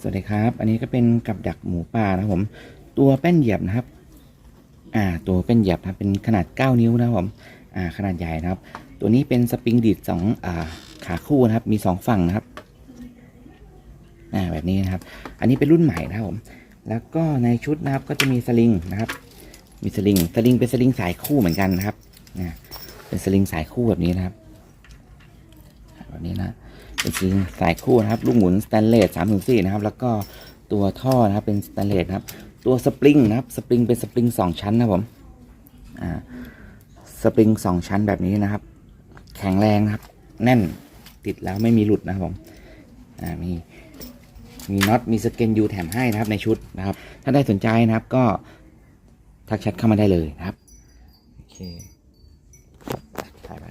สวัสดีครับ อันนี้ก็เป็นกับดักหมูป่านะครับผม ตัวแป้นเหยียบนะครับ อ่า ตัวแป้นเหยียบนะครับเป็นขนาด 9 นิ้วนะครับผม อ่า ขนาดใหญ่นะครับ ตัวนี้เป็นสปริงดีดสองอ่า ขาคู่นะครับ มีสองฝั่งนะครับ อ่า แบบนี้นะครับ อันนี้เป็นรุ่นใหม่นะครับผม แล้วก็ในชุดนะครับก็จะมีสลิงนะครับ มีสลิง สลิงเป็นสลิงสายคู่เหมือนกันนะครับ นะ เป็นสลิงสายคู่แบบนี้นะครับ แบบนี้นะ เป็นสลิงสายคู่นะครับ ลูกหมุนสแตนเลสสามถึงสี่นะครับ แล้วก็ตัวท่อนะครับเป็นสแตนเลสนะครับ ตัวสปริงนะครับ สปริงเป็นสปริงสองชั้นนะผม อ่า สปริงสองชั้นแบบนี้นะครับ แข็งแรงนะครับ แน่น ติดแล้วไม่มีหลุดนะครับผม อ่า มี มีน็อต มีสเกนยูแถมให้นะครับในชุดนะครับ ถ้าได้สนใจนะครับก็ทักแชทเข้ามาได้เลยนะครับ โอเคถ่ายไว้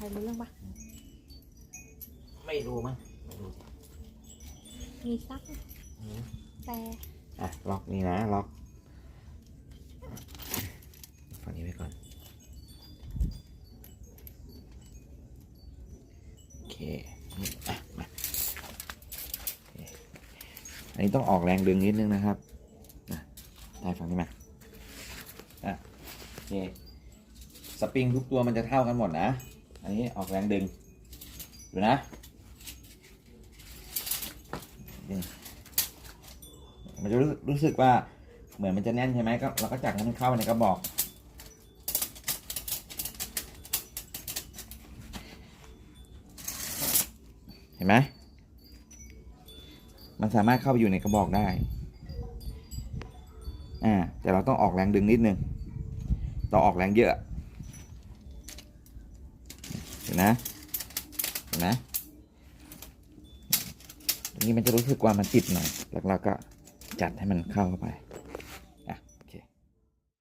ฟังภาษาไทยรู้เรื่องปะไม่รู้มั้งไม่รู้มีซักแต่อะล็อกนี่นะล็อกฝั่งนี้ไว้ก่อนโอเคนี่อะมาโอเคอันนี้ต้องออกแรงดึงนิดนึงนะครับนะได้ฝั่งนี้มาอะโอเคสปริงทุกตัวมันจะเท่ากันหมดนะ อันนี้ออกแรงดึง ดูนะดึงมันจะรู้รู้สึกว่าเหมือนมันจะแน่นใช่ไหมก็เราก็จับให้มันเข้าไปในกระบอก เห็นไหมมันสามารถเข้าไปอยู่ในกระบอกได้ อ่า แต่เราต้องออกแรงดึงนิดนึง ต้องออกแรงเยอะ ห็นนะเห็นนะตรงนี้มันจะรู้สึกว่ามันติดหน่อยแล้วเราก็จัดให้มันเข้าเข้าไป